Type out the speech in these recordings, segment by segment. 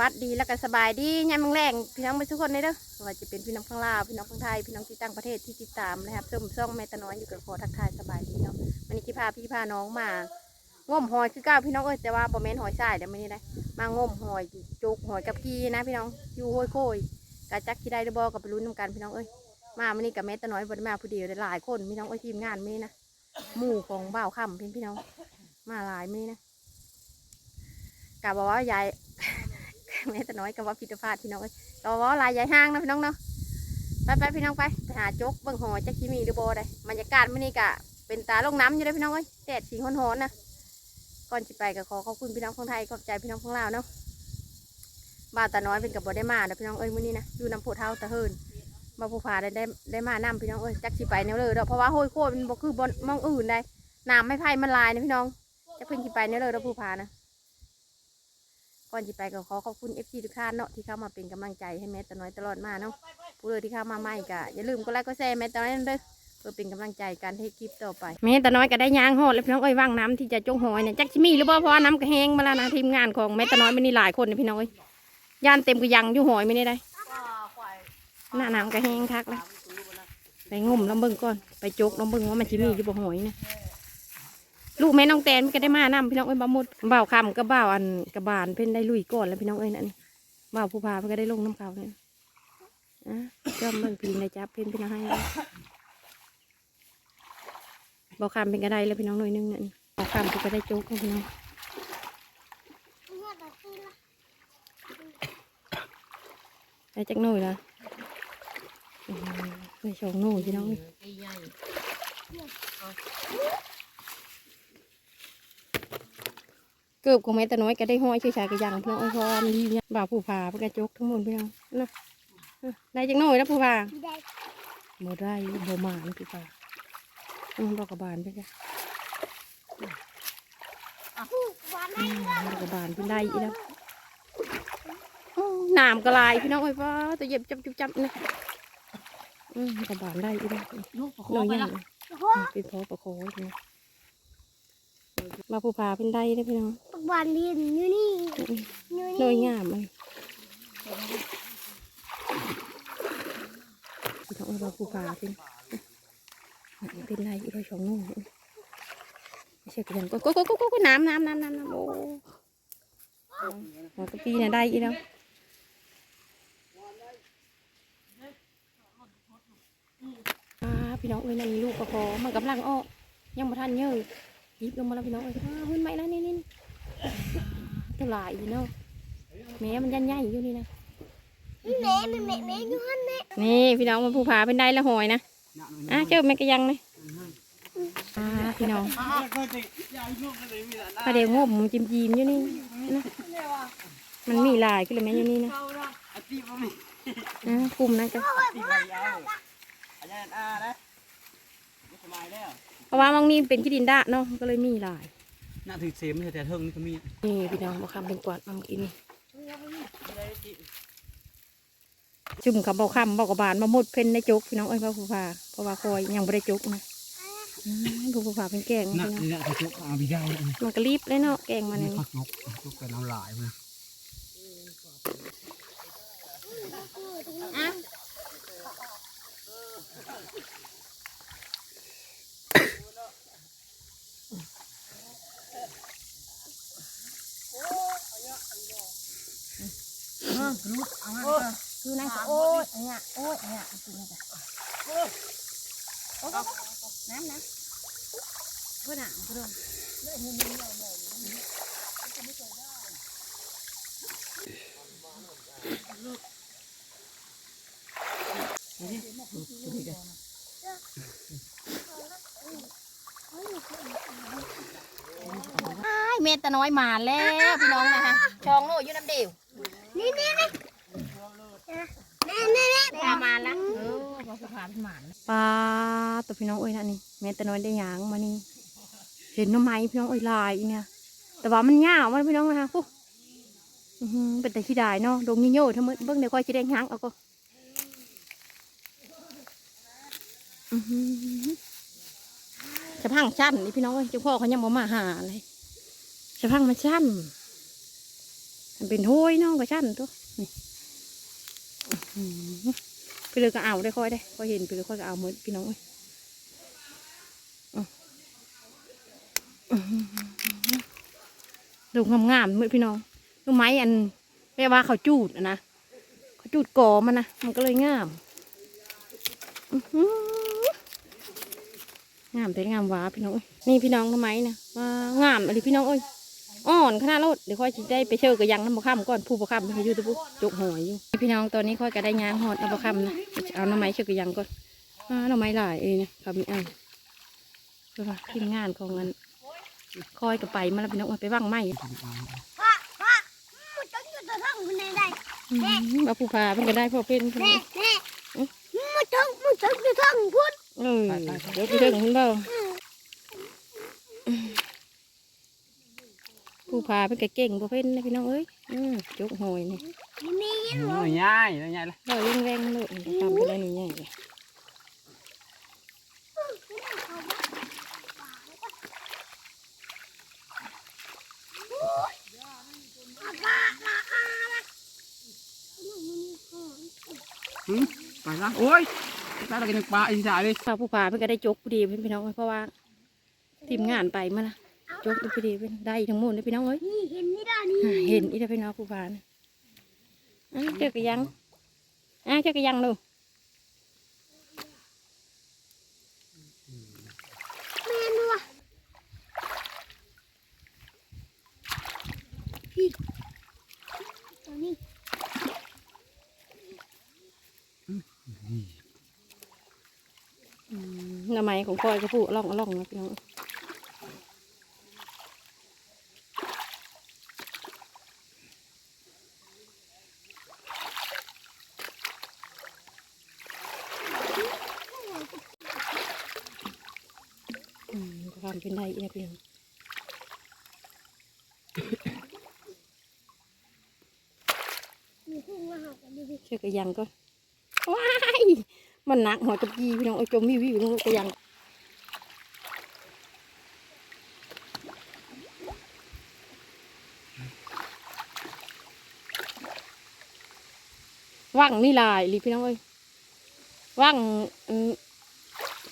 วัสดีแล้วก็สบายดียามมื้อแรงพี่น้องทุกคนเลยเด้อว่าจะเป็นพี่น้องข้างลาวพี่น้องข้างไทยพี่น้องที่ต่างประเทศที่ติดตามนะครับส้มซ่องแม่ตะน้อยอยู่กับขอทักทายสบายดีเนาะวันนี้ที่พาพี่พาน้องมาง่มหอยคือก้าพี่น้องเอ้ยแต่ว่าบ่แม่นหอยทรายเดี๋ยวมื้อนี้นะมาง่มหอยจุกหอยกับกีนะ พี่น้องอยู่ห้วยโคยกะจักที่ได้หรือบ่ก็ไปลุ้นนำกันพี่น้องเอ้ยมามื้อนี้กับแม่ตะน้อยบ่ได้มาผู้เดียวหลายคนพี่น้องเอ้ยทีมงานไมื้อนี้นะหมู่ของบ่าวค่ำเพิ่พี่น้อง มาหลายไมื้อนี้นะกะบอกว่ายาย แม่แต่น้อยกับว่าพิธภาพพี่น้องเอ้ยก็ว่าลายใหญ่ห้างนะพี่น้องเนาะไปไปพี่น้องไปไปหาจกเบิ่งหอยจักชิมีหรือโบได้บรรยากาศมื้อนี้กะเป็นตาลงน้ำอยู่เลยพี่น้องเอ้ยแดดสีฮ้อนๆนะก่อนสิไปก็ขอขอบคุณพี่น้องคนไทยขอบใจพี่น้องของลาวเนาะบ้านตาน้อยเป็นกับบ่ได้มาเด้อพี่น้องเอ้ยมื้อนี้นะอยู่น้ำโพเท้าตะเฮินมาภูผาได้ได้ได้มานํพี่น้องเอ้ยจักสิไปแนวเลยเด้อเพราะว่าโห้ยโคตรมันบ่คือบ่มองอื่นได้น้ำไม่ไผ่มันลายนะพี่น้องจะเพิ่นสิไปแนวเลยเด้อภูผานะ ก่อนจะไปก็ขอขอบคุณเอฟซีทุกท่านเนาะที่เข้ามาเป็นกำลังใจให้แม่ตะน้อยตลอดมาเนาะผู้เลยที่เข้ามาใหม่ก็อย่าลืมกดไลค์กดแชร์แม่ตะน้อยด้อเพื่อเป็นกำลังใจการให้คลิปต่อไปแม่ตะน้อยก็ได้ยางหอดแล้วพี่น้องเอ้ยว่างน้ำที่จะจงหอยเนี่ยจักชิมีหรือบ่าเพราะว่าน้ำก็แห้งมาแล้วนะทีมงานของแม่ตะน้อยไม่นี่หลายคนเนี่ยพี่น้องเอ้ยย่านเต็มกระยังอยู่หอยไม่นี่ได้หน้าน้ำก็แห้งคักแล้วไปงมลองเบิ่งก่อนไปจกลองเบิ่งว่ามันชิมีอยู่บ่หอยนะ ลูกแม่น้องแตนมันก็ได้มานํพี่น้องเอ้ยบ่หมดบ่าวคำกับบ่าวอันกับบานเพิ่นได้ลุยก่อนแล้วพี่น้องเอ้ยนั่นบ่าวผู้พาเพิ่นก็ได้ลงน้ำเขาเนี่ยอะก็มันพิงในจับเพิ่นพี่น้องให้บ่าวคำเป็นก็ได้แล้วพี่น้องหน่อยนึงนั่นบ่าวคำเพิ่นก็ได้โจ๊กพี่น้องได้จักหน่อยละอืมได้สองหน่อยพี่น้อง เอ้ยเกือบของแม่แต่น้อยก็ได้ห้อยช่วยชายกระยังพี่น้องเอ้ยเพราะว่ามันดีเนี่ยบ่าวผู้พาเพื่อกระจกทั้งหมดพี่น้องนะเออได้จังหน่อยนะผู้พาได้บ่ได้บ่หมานผู้พาอืมบอกกับบานไปจ้ะวันอืมบอกกับบานเป็นได้อีแล้วโอ้น้ำกระลายพี่น้องเอ้ยว่าตัวเหย็บจับจุบจับนะอืมกับบานได้อีแล้วลูกประคหน่ออยไปใหญ่ละเป็นพอประโคองพี่น้องมาผู้พาเป็นได้นะพี่น้อง วันเรียนอยู่นี่อืมอยู่หน่นี่วยงามมันพี่น้องเราผู้พาเป็นเป็นไรอีกแล้วสองนู่นไม่ใช่กันก็ก็ก็ก็ก็น้ำน้ำน้ำน้ำน้ำโอ้หัวกะปีเนี่ยได้อีกแล้วอ่าพี่น้องเอ้ยนั่นลูกกระพอมันกำลังออกยังมาทันเยอะยิบลงมาแล้วพี่น้องเอ้ยอ่าขึ้นไหมแล้วนี่นี่ ตัวลายพี่น้องแม่มันยันใหญ่อยู่นี่นะแม่แม่แม่แม่อยู่หันแม่นี่พี่น้องมันผู้ผาเป็นได้ละหอยนะอะเจ้าแม่กระยังเลยอ่าพี่น้องปลาเดี๋ยวงบมันจิมจิมๆอยู่นี่นะมันมีหลายก็เลยแม่อยู่นี่นะอะคุมนะจ๊ะเพราะว่ามองนี่เป็นขี้ดินดะเนาะก็เลยมีหลาย น่าถือเสียมแต่เทิงนี่ก็มีนี่พี่น้องมาคำเป็นกวาดมาเมื่อกี้นี่จุ่มกับเบาคำเบากระบาลมาหมดเพ่นในจกพี่น้องเอ้ยพระผู้พาเพราะว่าคอยยังไม่ได้จกนะอืมผู้ผู้พาเป็นแกงน่าพี่น้องน่าถือจุกเอาไปได้อันนี้มันก็รีบเลยเนาะแกงมันนี่นี่เขาจุกจุกกับน้ำลายมา ดูนะโอ้ยเนี่ยโอ้ยเนี่ยกินนะโอ้น้ำนะเพื่อนอะเพื่อนเมตตาน้อยมาแล้วพี่น้องนะคะชองโน่อยู่น้ำเดียว นี่นี่นี่นี่นี่นี่พามาแล้วเออมาพาเป็นหมานปลาตัวพี่น้องเอ้ยนะนี่แม่ต่น้อยได้ยางมานี่เห็นน้ำไม้พี่น้องเอ้ยลายเนี่ย แต่ว่ามันยาวมันพี่น้องนะคะปุ๊เป็นแต่ขี้ดายเนาะดงยิ่งโย่ทั้งหมดเบิ่งเดี๋ยวค่อยจะได้หางเอาก็จะพังชั้นนี่พี่น้องเอ้ยเจ้าพ่อเขายังบ่มาหาเลยจะพังมันชั้น มันเป็นห้วยน้องกระชั้นตัวนี่ไปเลยก็เอาได้ค่อยได้ค่อยเห็นไปเลยค่อยก็เอาหมดพี่น้องเอ้ยอือหือดูงามๆเหมือนพี่น้องดูไม้อันแม่ว่าเขาจูดนะเขาจูดกอมันนะมันก็เลยงามอือหืองามแต่งามว้าพี่น้องนี่พี่น้องทำไมนะว่างามอะไรพี่น้องเอ้ย อ่อนขนาดรถเดี๋ยวค่อยได้ไปเชื่อกับยังน้ำบะค่ำก่อนผู้บะคำเขาอยู่ตะบุจกหอยอยู่พี่น้องตอนนี้ค่อยก็ได้ยางหอดน้ำบะค่ำนะเอาน้ำไม้เชื่อกับยังก่อนอน้ำไม้หลายเอ้ยนะครับมีอันเพื่อว่าทีมงานของอันคอยกับไปมาแล้วพี่น้องไปว่างไม้พ่อพ่อมันต้อยู่ตัวท้องคนใดได้มาผู้พาเพิ่นก็ได้พ่อเพี่นแม่องแม่มันต้องมันต้องอยู่ท้องพุ่นเออเดี๋ยวไปเรื่องคุณเบ้า ผู้พาเพิ่นก็เก่งพ่อเป็นนะพี่น้องเอ้ยอืมจกหอยนี่มีหน่อยง่ายง่ายเลยเราเร่งแรงๆเลยทำไปได้นี่ใหญ่เลยหืมไปละโอ้ยตายเรากินปลาอีสานเลยพาผู้พาเพิ่นก็ได้จกพอดีเพิ่นพี่น้องเอ้ยเพราะว่าทีมงานไปมาละ จกพอดีเพิ่นได้ทั้งหมดเลยพี่น้องเอ้ยนี่เห็นนี่ได้นี่อ่าเห็นอีเด้อพี่น้องผู้พานะอะเจอกระยังอะเจอกระยังดูแม่นัวพี่ตัวนี้อืมหน้ำไม้ของคอยก็พูดล่องล่องนะพี่น้องอื มความเป็นได้อีเด้อพี่น้องมีพุ่งมาหากันดูดิเชือกกระยังก็ว้ายมันหนักหัวตะกี้พี่น้องไอ้จมวิววิวลงกระยังว่างนี่ลายหรือพี่น้องเอ้ยว่างอัน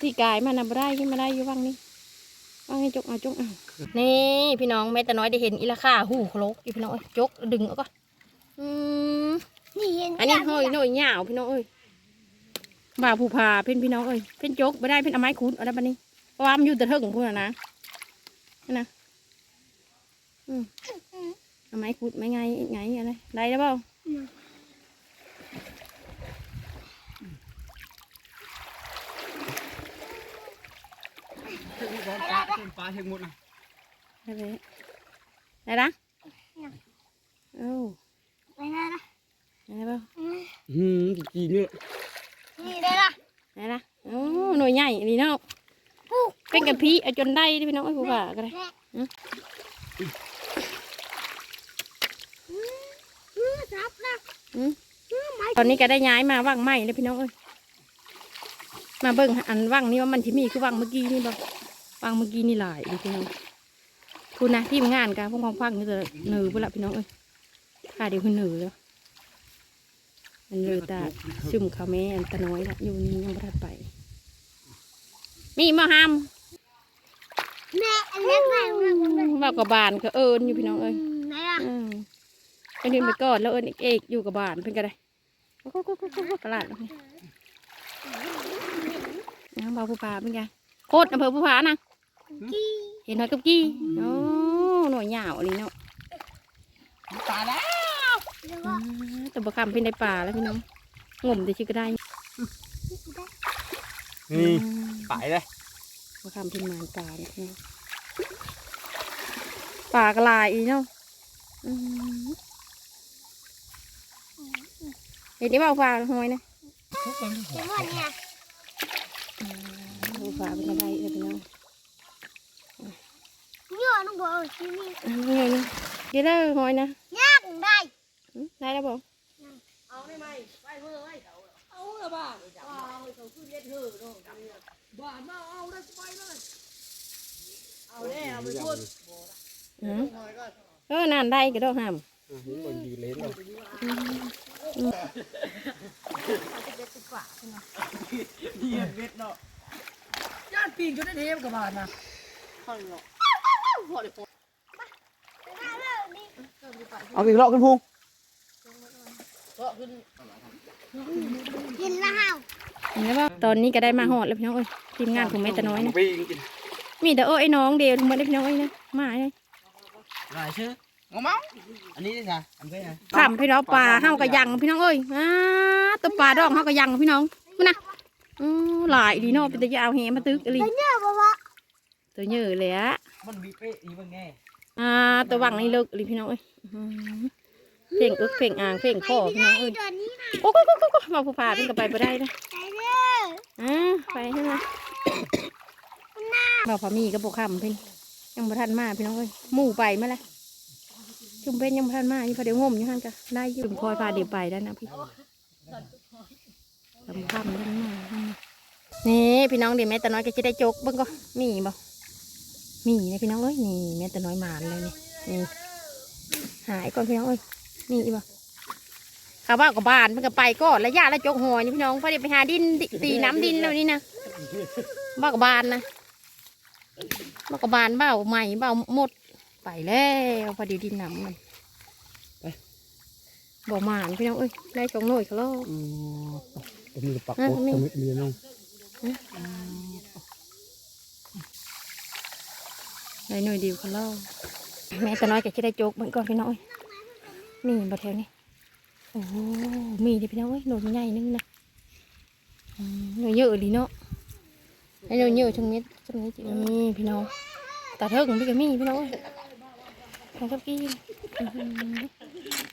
ที่กายมันน่ะบ่ได้ขึ้นมาได้อยู่ว่างนี่ ว่างนี่จกเอาจกเอานี่พี่น้องแม่แต่น้อยได้เห็นอีละค่าหูโคลกอยู่พี่น้องเอ้ยจกดึงเอาก็อืมนี่เห็นอันนี้ห้อยหน่อยเหยาวพี่น้องเอ้ยบ่าวผู้พาเพ่นพี่น้องเอ้ยเพ่นจกไม่ได้เพ่นเอาไม้คูดเอาได้ปะนี้เพราะว่ามันอยู่แต่เทิงพูดนะนะนั่นนะอืมเอาไม้คูดไม้ไงไงอะไรได้แล้วเปล่า เชิงปลาเชิงป ลาเชิงหมดนะได้เลยได้ละเอ้าไปได้ละได้เปล่าหืมกี่เนี่ยนี่ได้ละได้ละโอ้หน่วยใหญ่นี่เนาะปุ๊เป็นกับพี่เอาจนได้เด้อพี่น้องเอ้ยผู้พาก็ได้แม่อืมอืมซับนะอืมอืมไม่ตอนนี้ก็ได้ย้ายมาว่างใหม่เลยพี่น้องเอ้ยมาเบิ่งอันว่างนี่ว่ามันที่มีคือว่างเมื่อกี้นี่บ่ ว่างเมื่อกี้นี่หลายเลยพี่น้องคุณนะทีมงานกันพวกของฟังนี่จะเหนือไปละพี่น้องเอ้ยค่าเดียวคือเหนือแล้วมันเลยตาซึมเขาแม่อันตะน้อยละอยู่นี่ยังไม่ทันไป มีมาห้ามแม่อันเล็กไปของเราเลยว่ากับบานก็เอิญอยู่พี่น้องเอ้ยไหนล่ะอืมไปเดินไปก่อนแล้วเอิญเอกอยู่กับบานเพิ่นก็ได้ก็ก็ก็ก็ก็ตลาดแล้วนี่นะบ่าวผู้พาเป็นไงโคตรอำเภอผู้พานะกี้ เห็นหน่อยกับกี้โอ้หน่วยหยาวนี่เนาะปลาแล้วเดี๋ยวอ่าว่าแตัวบะคำเป็นในป่าแล้วพี่น้องงมแต่ชื่อก็ได้นี่อืมไปเลยบะคำเป็นหมานป่าเนี่ยพี่น้องป่ากระลายอีเนาะอืมเห็นได้บ่าวฟ้าหอยนะเดี๋ยวว่าเนี่ยผู้ฟ้าเป็นอะไรเออพี่น้อง ย่อน้องบอกที่นี่อันนี้ไงนี่เดี๋ยวได้หอยนะยากได้อืมได้แล้วบ่อืมเออนานได้ก็ต้องห้ามเห็นคนยืน เล่นเลยเยียดเวทเนาะย่านปีนจนได้เทมกับบาทนะเอาอีกรอบขึ้นพุงกินแล้วเห็นไหมว่าตอนนี้ก็ได้มาหอดแล้วพี่น้องเอ้ยทีมงานของแม่ตะน้อยนะปีงกินมีแต่เอ้ยไอ้น้องเดียวทุกคนได้พี่น้องเอ้ยนะมาเลยหลายชื่องงมั้งอันนี้ได้จ้ะอันนี้นะขำพี่น้องปลาเฮากระยังพี่น้องเอ้ยอ้าตัวปลาดองเฮากระยังพี่น้องมานะอือหลายดีเนาะเป็นตะยาวแหมาตึกอะไรเนี่ยบอกว่า ตัวเยอะเลยอะมันบีเป๊ะอีมันแง่อ่าตัววังนี่เลิกเลยพี่น้องเอ้ยอื้อหือเพ่งอึกเพ่งอ่างเพ่งคอพี่น้องเอ้ยเดี๋ยวนี้นะโอ้โหโอ้โหโอ้โหมาผู้พาเป็นกับไปบ่ได้นะไปเด้ออ่าไปใช่ไหมบ่าวพามีกับบ่คำเพิ่นยังบ่ทันมาพี่น้องเอ้ยหมู่ไปมาแล้วจุ่มเป็นยังบ่ทันมาอยู่พอเดี๋ยวงมอยู่หั่นก็ได้อยู่จุ่มคอยพาเดี๋ยวไปได้นะพี่ลำคำได้มานี่พี่น้องเดี๋ยวแม่ตาน้อยก็จะได้จกเบิ่งก็มีบ่ มีนะพี่น้องเอ้ยนี่แม่ตาน้อยหมานเลยนี่นี่หายก่อนพี่น้องเอ้ยนี่บ่ข้าวบ้านกับบ้านมันก็ไปก่อนแล้วย่าแล้วจกหอยนี่พี่น้องพอเดี๋ยวไปหาดินตีตีน้ำดินแล้วนี่นะบ้ากบานนะบ้ากบานเบ้าใหม่เบ้าหมดไปแล้วพอดีดินหนำมันไปบ่หมานพี่น้องเอ้ยได้สองหน่วยเขาแล้วอืมตัวมีปักอะโคตรนี่ตัวมีเมียน้อง ได้หน่วยเดียวเขาแล้วแม่ตาน้อยแกจะได้โจกเหมือนก่อนพี่น้อยมีบ่แถวนี้โอ้มีดิพี่น้อยหน่วยมันใหญ่นึงนะหน่วยเยอะดีเนาะไอ้หน่วยเยอะทั้งเม็ดทั้งนี้จริงนี่พี่น้องตาเทิงพี่ก็มีพี่น้องเอ้ยของกับกี้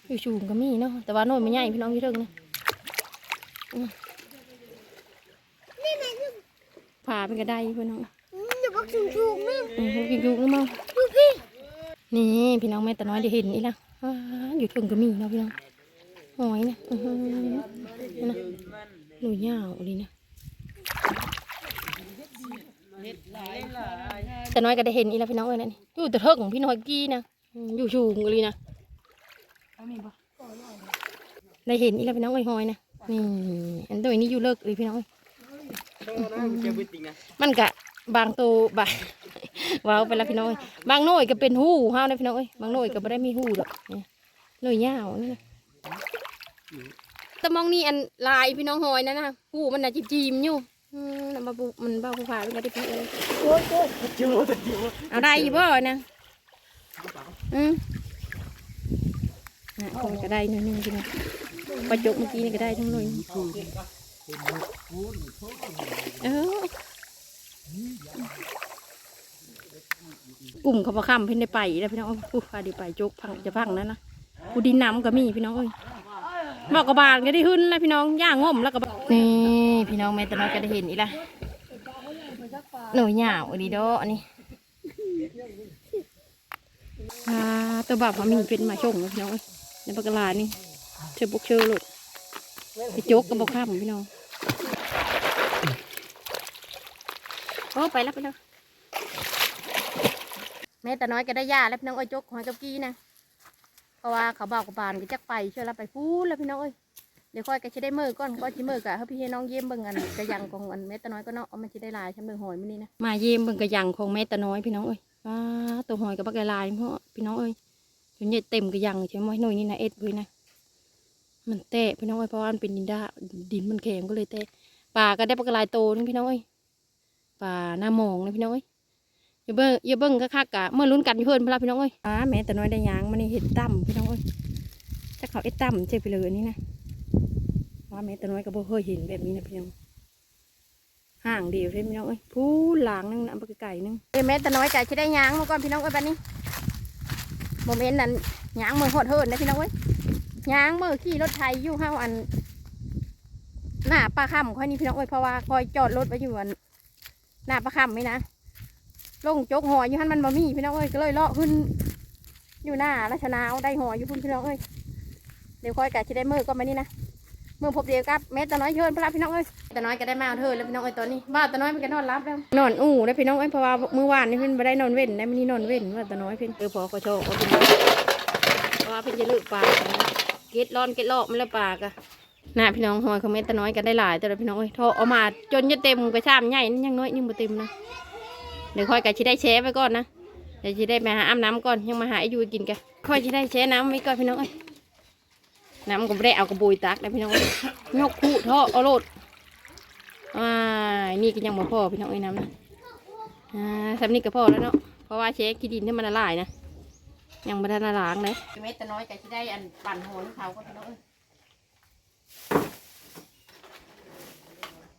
อยู่สูงก็มีเนาะแต่ว่าโน่นไม่ใหญ่พี่น้องพี่เทิงนะผ่าเป็นกระไดพี่น้อง เดี๋ยวบอกชุงชุงนึงอือกินยุงมั้งดูพี่นี่พี่น้องแม่แต่น้อยได้เห็นนี่ละอ้าอยู่ถึงก็มีเนาะพี่น้องหอยนะอื้อหือนี่นะหนูยาวเลยนะแต่น้อยก็ได้เห็นอีแล้วพี่น้องเอ้ยนั่นนี่อยู่แต่เทิงของพี่น้อยกี้นะอืมอยู่สูงเลยนะได้เห็นอีแล้วพี่น้องเอ้ยหอยนะนี่อันตัวนี้อยู่เลิกเลยพี่น้องเอ้ยเจ้าวิติงนะมันกะ บางตัวบางว้าวไปแล้วพี่น้อยบางหน่วยก็เป็นหูเฮาวนะพี่น้องเอ้ยบางหน่วยก็ไม่ได้มีหูดอกนี่หน่วยยาวนี่นะตะมองนี่อันลายพี่น้องหอยนั่นะหูมันน่ะจีมๆอยู่น่ะมาบุมันบ้าผู้ผ่าเป็นกระดิบเอ้ยจิ๋วแต่จิ๋วเอาได้อยู่บ่นะอืมนะคงก็ได้หน่อยหนึงพี่น้องปลาจกเมื่อกี้นี่ก็ได้ทั้งหน่วยเออ กลุ่มเขาประคำเพิ่นได้ไปแล้วพี่น้องผู้พาด้ไปจกพังจะพังนั่นนะผู้ดินน้ำก็มีพี่น้องเอ้ยบอกกระบาลก็ได้ขึ้นแล้วพี่น้องย่างง่มแล้วก็นี่พี่น้องแม่ตะน้อยก็ได้เห็นอีละหน่วยหยาวดีดออันนี้อ่าตัวบ่าวพามีเป็นมาชงพี่น้องเอ้ยในปากกาลานี่เชือบุกเชือหลุดไปจกกับบกข้ามพี่น้อง โอ้ไปแล้วไปแล้วแม่แต่น้อยก็ได้ยาแล้วพี่น้องเอ้ยโจกหอยกับกี้นะเพราะว่าเขาบอกกับบานก็จักไปเชื่อแล้วไปพูดแล้วพี่น้องเอ้ยเดี๋ยวค่อยก็จะได้มือก่อนก็จะมือกะเขาพี่ให้น้องเยี่ยมเบิ่งกันกระยังของอันแม่ต่น้อยก็เนาะเอามันจะได้ลายใช่ไหมหอยมันนี่นะมาเยี่ยมเบิ่งกระยังของแม่ต่น้อยพี่น้องเอ้ยว้าตัวหอยกับปลากระลายเพราะพี่น้องเอ้ยจนเนี่เต็มกระยังใช่ไหมหน่อยนี่นะเอ็ดเลยนะมันแตะพี่น้องเอ้ยเพราะว่ามันเป็นดินด้าดินมันแข็งก็เลยแตะปลาก็ได้ปลากระลายโตนึงพี่น้องเอ้ย ปลาหน้ามองนะพี่น้องเอ้ยอย่าเบิ้งอย่าเบิ้งก็คักกะเมื่อลุ้นกันอยู่เพื่อนพนละพี่น้องเอ้ยอ้าแม่แต่น้อยได้ยางมันนี่เห็นตั้มพี่น้องเอ้ยจะเขาเอ็ดตั้มเจ็บไปเลยอันนี่นะว่าแม่แต่น้อยก็บ่เคยเห็นแบบนี้นะพี่น้องห่างเดียวเพื่อนพี่น้องเอ้ยผู้หลางนึงนะปลาไก่นึงเอ้ยแม่แต่น้อยไก่จะได้ยางมาก่อนพี่น้องเอ้ยบัดนี้โมเมนต์นั้นยางมือหดเหินนะพี่น้องเอ้ยยางมือขี่รถไทยอยู่ห้าอันหน้าปลาค่ำค่อยนี่พี่น้องเอ้ยเพราะว่าคอยจอดรถไว้อยู่อัน หน้าปลาค่ำไหมนะลงจกหอยอยู่หันมันบ่มีพี่น้องเอ้ยก็เลยเลาะขึ้นอยู่หน้าราชนาวได้หอยอยู่พุ่นพี่น้องเอ้ยเดี๋ยวคอยไก่จะได้มือก็มานี่นะเมื่อพบเดียวกับแม่ตาน้อยเชิญพระพี่น้องเอ้ยตาน้อยก็ได้มาเอาเธอแล้วพี่น้องเอ้ยตอนนี้บ้าตาน้อยมันก็นอนรับแล้วนอนอู้ได้พี่น้องเอ้ยเพราะว่าเมื่อวานนี่เพิ่นไม่ได้นอนเว้นได้ไม่ได้นอนเว้นว่าตาน้อยเพิ่นเออพอก็โชคว่าพี่น้องราะว่าเพิ่นจะเลือกปลาเก็ดร้อนเก็ดลอกมันแล้วปลากะ น่าพี่น้องหอยเขาเม็ดตะน้อยกันได้หลายแต่ละพี่น้องเอ้ยโทรเอามาจนจะเต็มกระชามใหญ่ยังน้อยยังบ่เต็มนะเดี๋ยวค่อยกะชิได้แช่ไว้ก่อนนะเดี๋ยวชิได้ไปหาอาบน้ำก่อนยังมาหาไอายุกินกันค่อยชิได้แช่น้ำไว้ก่อนพี่น้องเอ้ยน้ำก็ไม่ได้เอากระบุยตักนะพี่น้องเอ้ยยกคู่ท่อเอาโลดอ่านี่ก็ยังบ่พอพี่น้องเอ้น้ำนะอ่าสำนี้ก็พอแล้วเนาะเพราะว่าเช็คขี้ดินให้มันละลายนะยังไม่ได้ละล้างเลยเม็ดตะน้อยก็จะได้อันปั่นหัวเขาก็พี่น้องเอ้ย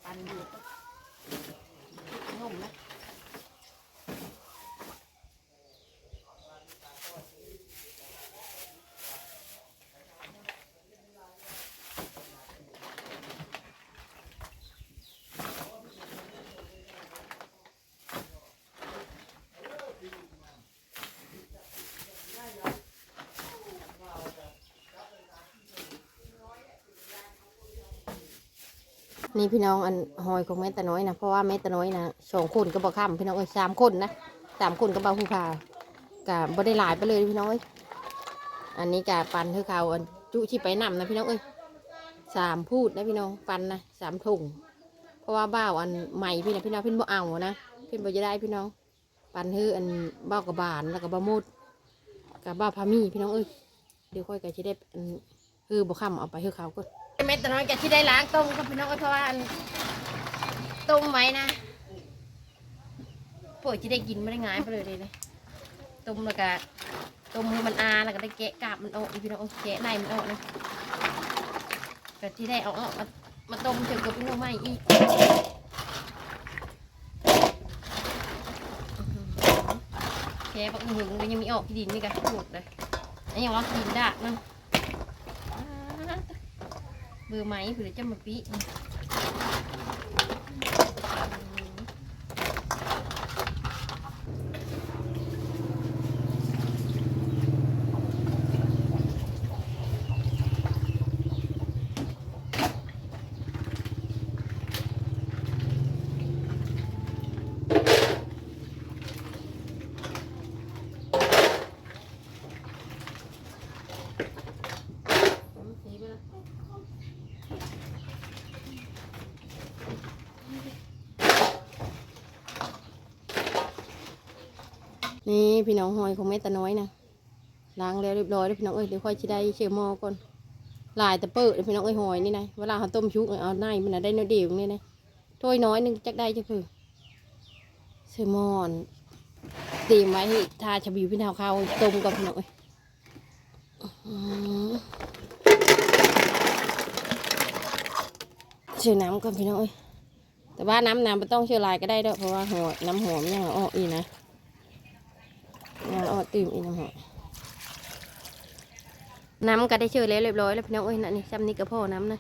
ปั่นอยู่ ก็ง นี่พี่น้องอันหอยของแม่ตะน้อยนะเพราะว่าแม่ตะน้อยนะสองคนก็บอกข้ามพี่น้องเอ้ยสามคนนะสามคนก็บาผู้พากะบ่ได้หลายไปเลยพี่น้องเอ้ยอันนี้กะปันเท่าเขาอันจุที่ไปนำนะพี่น้องเอ้ยสามพูดนะพี่น้องปันนะสามถุงเพราะว่าบ้าวอันใหม่พี่นะพี่น้องเพิ่นบ่เอานะเพิ่นบ่จะได้พี่น้อง ปันเฮืออันบ้าวกับบานแล้วก็บะมุดกับบ้าพามีพี่น้องเอ้ยเดี๋ยวค่อยกะจะได้อันเฮือบ่ค้ำเอาไปเฮือเขาก็ เม็ดตะน้อยกะที่ได้ล้างต้มก็พี่น้องเอ้ยเพราะว่าอันต้มไว้นะปวดจะได้กินไม่ได้ง่ายไปเลยเลยเลยต้มแล้วก็ต้มให้มันอาแล้วก็ได้แกะกาบมันออกอีกพี่น้องแกะในมันออกนะก็ที่ได้เอาออกมามาต้มเจอกับพี่น้องใหม่อีกแกะบักหึงมันยังมีออกดินนี่กันหมดเลยอันนี้ยังว่ากินได้นะ เบอร์ไหมหรือจะมาปีสีไปละ นี่พี่น้องหอยของแม่ตาน้อยนะล้างแล้วเรียบร้อยแล้วพี่น้องเอ้ยเดี๋ยวค่อยจะได้เชื่อมอก่อนลายตะเปิดพี่น้องเอ้ยหอยนี่นะเวลาเขาต้มชุกเอาในมันได้เนื้อเดียวนี่นะถ้วยน้อยหนึงจักได้จะคือเชื่อมอนเตรียมไว้ให้ทาชบิวพี่น้องข้าวต้มกับพี่น้องเอ้ยเชื่อน้ำก่อนพี่น้องเอ้ยแต่ว่าน้ำน้ำไม่ต้องเชื่อลายก็ได้ด้อเพราะว่าหอยน้ำหอมยังเอาออีนะ งานออดตื่มอีกนะฮะน้ำก็ได้เชื่อแล้วเรียบร้อยแล้วพี่น้องเอ้ยนั่นนี่ซ้ำนี่ก็พ่อน้ำนะ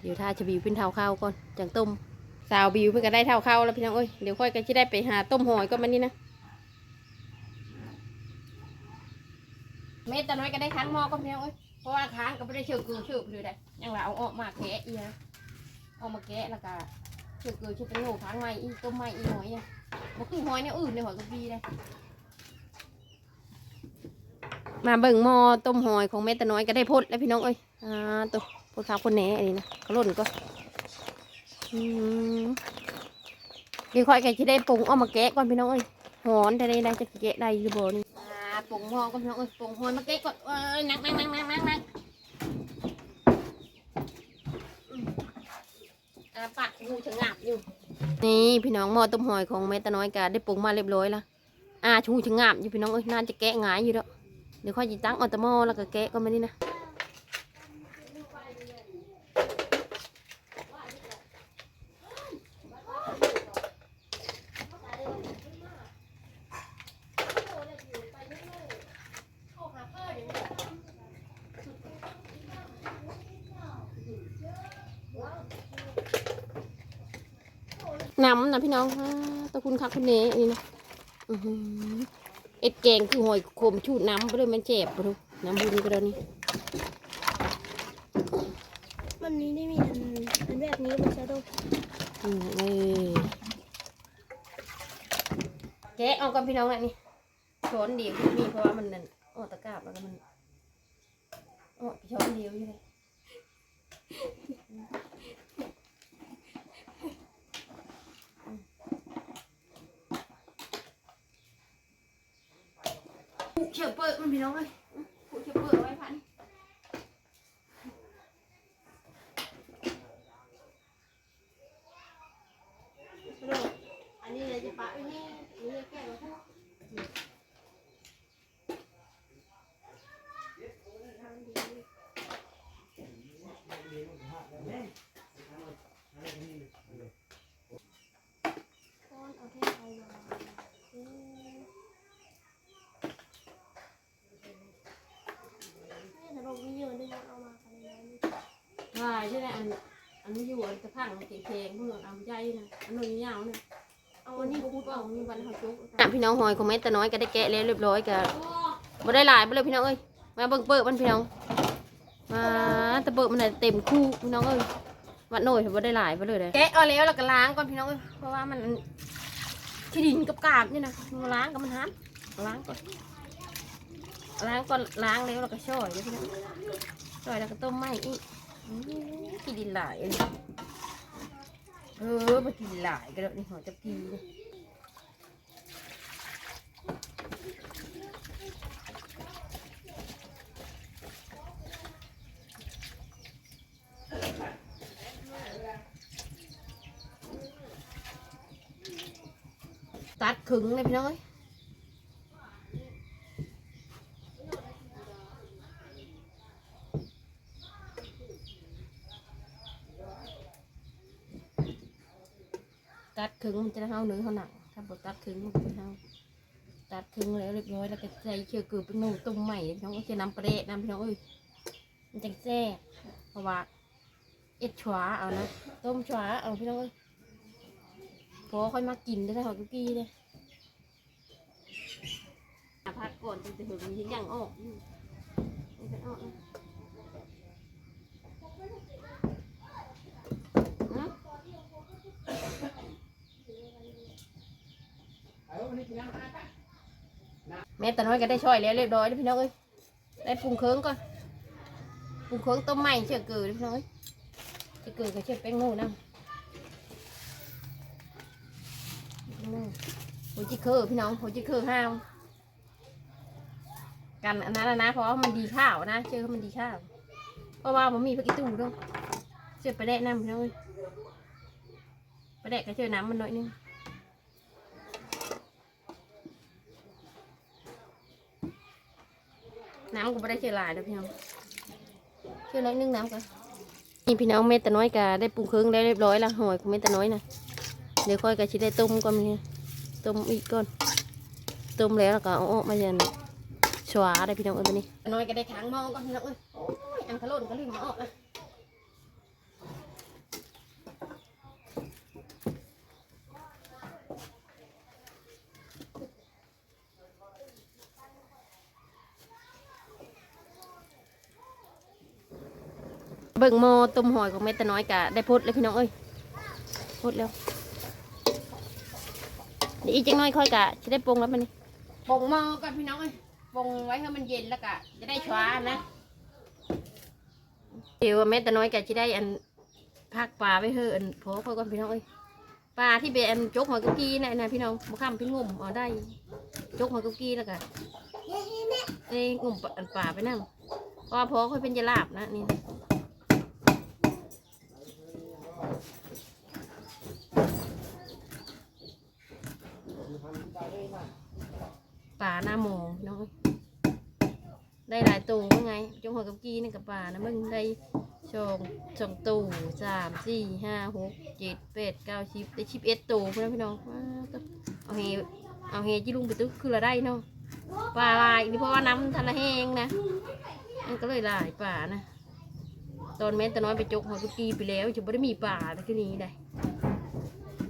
เดี๋ยวถ้าจะบิวเป็นเท่าข้าวก่อนจังต้มสาวบิวเพิ่งก็ได้เท่าข้าวแล้วพี่น้องเอ้ยเดี๋ยวค่อยก็จะได้ไปหาต้มหอยก็มันนี่นะเม็ดตะน้อยก็ได้ค้างหม้อก็พี่น้องเอ้ยเพราะว่าค้างก็ไม่ได้เชื่อเกลือเชื่อเลยได้ยังละเอาออกมาแกะอีนะเอามาแกะแล้วก็เชื่อเกลือเชื่อเป็นโง่ค้างใหม่อีต้มใหม่อีหอยอะมันคือหอยเนี่ยอื่นในหอยกระพีเลย มาเบิ่งหม้อต้มหอยของแม่ตะน้อยก็ได้พดแล้วพี่น้องเอ้ยอ่าตัวพดข้าวคนแหน่อันนี้นะเขาล่นก็อืมเดี๋ยวค่อยกันจะได้ปรุงเอามาแกะก่อนพี่น้องเอ้ยหอนแต่ได้ได้จะแกะได้หรือบ่นี่อ่าปรุงหม้อก่อนพี่น้องเอ้ยปรุงหอยมาแกะก่อนเอ้ยนักนักนักนักนักนักอืมอ่าปัดงูฉงับอยู่นี่พี่น้องหม้อต้มหอยของแม่ตะน้อยก็ได้ปรุงมาเรียบร้อยแล้วอ่าชูฉงับอยู่พี่น้องเอ้ยน่าจะแกะง่ายอยู่แล้ว เดี๋ยวค่อยจิตั้งออตโมอแล้วก็แกะก็มานี่นะน้ำนะพี่น้องตะคุณคักคุณเนอันนี้นะอือ เอ็ดแกงคือหอยขมชูดน้ำไปเลยมันเจ็บไปดูน้ำบุญก็แล้วนี่วันนี้ได้มีอันอันแบบนี้มันจะต้องอืมเลยแกะเอากับพี่น้องอะนี่ช้อนเดียวมีเพราะว่ามันนั่นอ้อตะกร้าบแล้วก็มันโอ้ยช้อนเดียวอยู่เลย ผูกเชือกเปิดมันพี่น้องเลยผูกเชือกเปิดไว้พันอันนี้เราจะปะไว้นี่อันนี้แก้ไว้ทั้ง ก้อนเอาแค่เอามาเออให้แต่เราวิดีโอด้วยเอามากันเลยนะ ว่าใช่ไหมอันอันนี้อยู่อันจะ พังเก่งๆเพื่อเอาใจนะอันนู้นยาวนะเอาอันนี้พูดว่ามีวันเขาจุกพี่น้องหอยคอมเมนต์แต่น้อยก็ได้แกะแล้วเรียบร้อยก็บ่ได้หลายไปเลยพี่น้องเอ้ยมาเบิ่งเปิดมันพี่น้องมาแต่เปิดมันน่ะเต็มคู่พี่น้องเอ้ยวัดหน่อยบ่ได้หลายไปเลยแกะเอาแล้วแล้วก็ล้างก่อนพี่น้องเอ้ยเพราะว่ามันขี้ดินกับกาบนี่นะมาล้างกับมันหันล้างก่อนล้างก่อนล้างแล้วแล้วก็ช่อยเดี๋ยวพี่น้องช่อยแล้วก็ต้มไหมอีกอืมกินดินหลายเลย เออมากินหลายกันแล้วนี่หอจะกีเลยตัดขึงเลยพี่น้อย ถึงมันจะได้เท่าเนื้อเท่าหนังถ้าบดตัดขึงมันก็จะเท่าตัดขึงแล้วเรียบร้อยแล้วก็ใส่เชือกเกลือเป็นหนูตุ้มใหม่พี่น้องก็จะนำประเดะนำพี่น้องเอ้ยมันจังแซ่บเพราะว่าเอ็ดชวาเอานะต้มชวาเอาพี่น้องเอ้ยพอค่อยมากินได้แล้วหอยกุกกี้เลยพักก่อนจะถึงยังยังออกอยู่ยังจะออกนะฮะ แม่ตาน้อยก็ได้ช่อยแล้วเรียบร้อยแล้วพี่น้องเอ้ยได้ปรุงเครื่องก่อนปรุงเครื่องต้มใหม่เชื่อเกลือพี่น้องเอ้ยเชื่อเกลือกับเชื่อแป้งโม่นะแป้งโม่หัวจิเคอร์พี่น้องหัวจิเคอร์ห้าวกันอันนั้นนะเพราะมันดีข้าวนะเชื่อว่ามันดีข้าวเพราะว่ามันมีพักอีตู้ด้วยเชื่อไปแดะน้ำพี่น้องเอ้ยไปแดะก็เชื่อน้ำมันหน่อยนึง น้ำก็ไม่ได้เชื่อหลายแล้วพี่น้องเชื่อน้อยนึงน้ำกันนี่พี่น้องเม็ดตะน้อยกะได้ปรุงเครื่องได้เรียบร้อยแล้วหอยของเม็ดตะน้อยนะเดี๋ยวค่อยกะชิได้ต้มก่อนนี่ต้มอีกก่อนต้มแล้วแล้วก็เอาออกมายันชวาได้พี่น้องเอ้ยมานี่น้อยก็ได้ทางมองก่อนพี่น้องเอ้ยโอ้ยอังคาโลนก็ลืมมาออกนะ เบิ่งหมอต้มหอยของเม็ดตะน้อยกะได้พดเลยพี่น้องเอ้ยพดแล้วเดี๋ยวอีกจังน้อยค่อยกะจะได้ปรุงแล้วมันนี่ปรุงหม้อก่อนพี่น้องเอ้ยปรุงไว้ให้มันเย็นแล้วก็จะได้ช้านะเดี๋ยวแม่ตะน้อยก็จะได้อันพักปลาไว้เฮอะอันพอค่อยก่อนพี่น้องเอ้ยปลาที่เป็นอันจกหอยกุกกี้นะนะพี่น้องบุข้ามพี่งมเอาได้จกหอยกุกกี้แล้วก็เอ้ยงมอันปลาไปนั่งเพราะว่าพอค่อยเป็นยาลาบนะนี่นะปลาหน้าโมงพี่น้องเอ้ย ได้หลายตัวว่าไงจงหัวกับกี้นี่กับป่านะมึงได้สองสองตัวสามสี่ห้าหกเจ็ดแปดเก้าสิบได้ชิบเอ็ดตัวพี่น้องพี่น้องว้าวตัวเอาเฮเอาเฮจิลุงไปตึกคือละได้เนาะป่าลายนี่เพราะว่าน้ำทันละแห้งนะมันก็เลยหลายป่านะตอนแม่แต่น้อยไปจกหัวกับกี้ไปแล้วจะไม่ได้มีป่าแต่ที่นี้ได้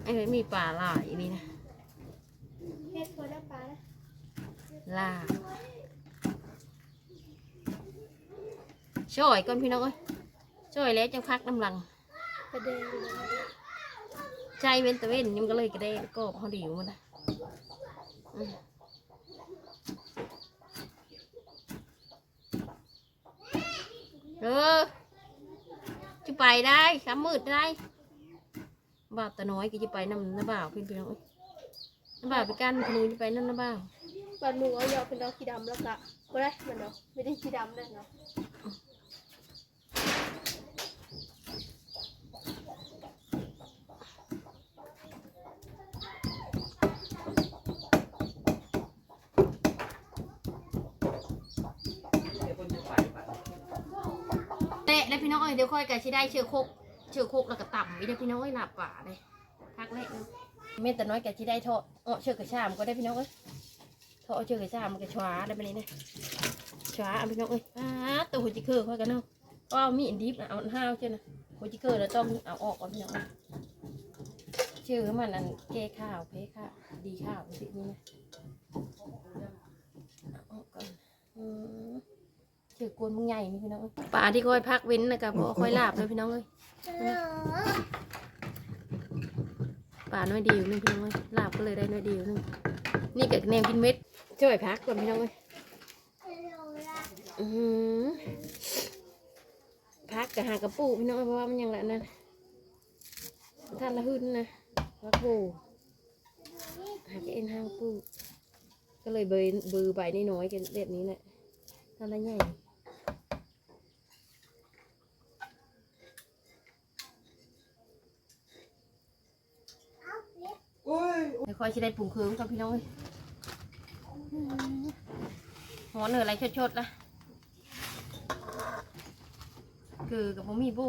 ไอ้ไม่มีป่าหลายนี่นะเฮ็ดคนละปลานะ ลา ช่วยก่อนพี่น้องเอ้ยช่วยแล้วจังพักน้ำลังประเด็นอยู่นะใจเว้นแตะเว้นยังก็เลยกระเด้ก็เขาดิวมันนะอืมเออจะไปได้คำมืดได้บ่าวตาน้อยก็จะไปนำน้าบ่าวเพี่นพี่น้องเอ้ยน้าบ่าวไปกันขนูจะไปนั่นน้าบ่าวบัดหนูเอาหยอกเป็นดอกสีดำแล้วก็บ่ได้มันดอกไม่ได้สีดำเลยเนาะ เตะได้พี่น้องเอ้ยเดี๋ยวค่อยกันชิได้เชือกโคกเชือกโคกแล้วก็ต่ำอีได้พี่น้องเอ้ยหลับป่าเลยพักแรกนึงเม่แต่น้อยกันชิได้ทอดเออเชือกกระชามก็ได้พี่น้องเอ้ยทอดเชือกกระชามมันก็ช้าได้ไปเลยนะช้าเอาพี่น้องเอ้ยอ้าตัวหัวจิเกอร์ค่อยกันเนาะก็เอามีดดิบน่ะเอาห้าวเช่นนะหัวจิเกอร์แล้วต้องเอาออกก่อนพี่น้องเอ้ยชื่อมันอันเกข้าวเพข้าวดีข้าวสินี่นะเอาออกก่อนอืม ถือกวนมึงใหญ่นี่พี่น้องเอ้ยป่าที่ค่อยพักเว้นนะกับค่อยลาบเลยพี่น้องเอ้ยป่าน้อยเดียวนึงพี่น้องเอ้ยลาบก็เลยได้น้อยเดียวนึงนี่กับแนมกินเม็ดช่วยพักก่อนพี่น้องเอ้ยอือหือพักกับหากระปูพี่น้องเอ้ยเพราะว่ามันยังละนั่นท่านละหึ่นนะพักปูหากระเอ็นห้างปูก็เลยเบยเบือใบน้อยๆกันแบบนี้แหละท่านละใหญ่ โอ้ย ไม่ ค่อยจะได้ปรุงเครื่องกับพี่น้องหัวเนื้ออะไรชดๆนะคือกับผมมีบู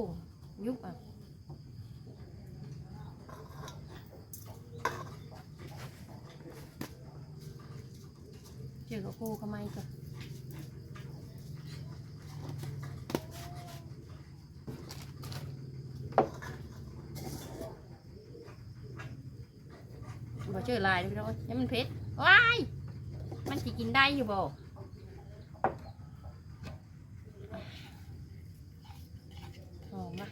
ยุบอะเจอกับคู่ก็ไม่กับ เจอลายเลยพี่น้องเอ้ยยังมันเผ็ดว้ายมันสิกินได้อยู่บ่หอมอะ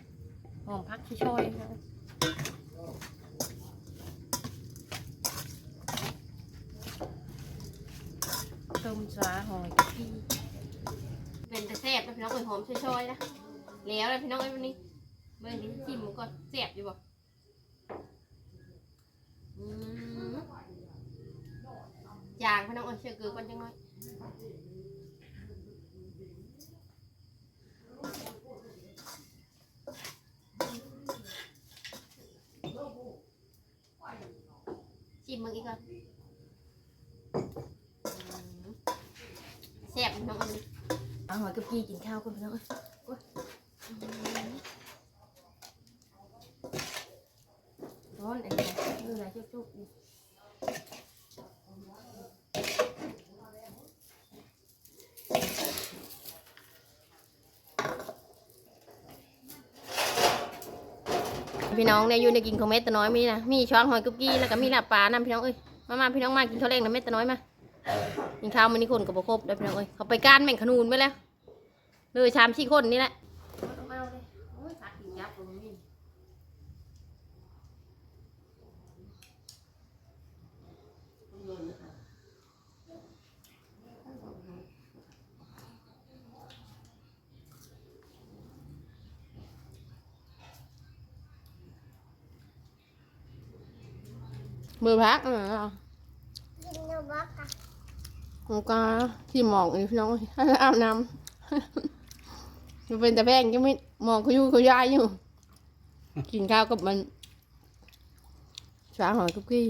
หอมพักช่อยนะต้มสาหอยกะทิเป็นแต่แซ่บนะพี่น้องเอ้ยหอมช่อยๆนะแล้วเลยพี่น้องเอ้ยวันนี้เบิ่งดิจิ้มมันก่อนแซ่บอยู่บ่อืมจางพี่น้องเอ้ยเชื่อเกลือก่อนจังน้อย ชิมมึงอีกก่อนอืมแซ่ บพี่น้องเอาหอยกับกีกินข้าวก่อนพี่น้องเอ้อ๊ยอืมร้อนไอ้เนี่ยมือะไรชุบๆพี่น้องเนี่ยอยู่ในกินของเม็ดตะน้อยมีนะมีช้อนหอยกับกี้แล้วก็มีลาบปลานะพี่น้องเอ้ยมามาพี่น้องมากินข้าวแรงนะเม็ดตะน้อยมา กินข้าวมันนี่คนกับบ่ครบได้พี่น้องเอ้ยเขาไปก้านแม่งขนูนไปแล้วเลยชามชี้คนนี่แหละเอาเลยโอ้ยตัดกินยับเลยนี่มือพักเออ กินเนื้อบักค่ะของกาที่หมองนี่พี่น้องให้อาบน้ำมันเป็นแต่แพงก็ไม่มองเขาอยู่เขาย้ายอยู่ กินข้าวกับมันช้าหอยกุกกี้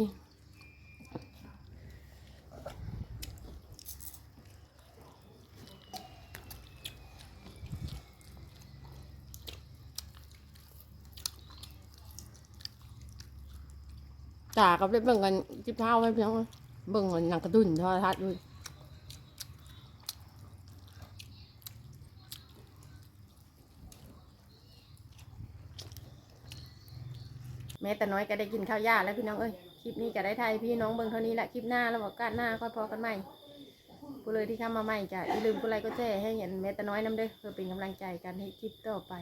ตากับได้เบิ่งกันจิบเท้าไว้พี่น้องเอ้ยเบิ่งกันหนังกระดุนทอทัศน์ด้วย ม้แต่น้อยก็ได้กินข้าวยาแล้วพี่น้องเอ้ยคลิปนี้ก็ได้ไทยพี่น้องเบิ่งเท่านี้แหละคลิปหน้าเราบอกกันหน้าค่อยพอกันใหม่กูเลยที่เข้ามาใหม่จ้ะอย่าลืมกูไลค์ก็แชร์ให้เห็นแม้แต่น้อยน้ำเด้อเพื่อเป็นกำลังใจกันให้คลิปต่อไป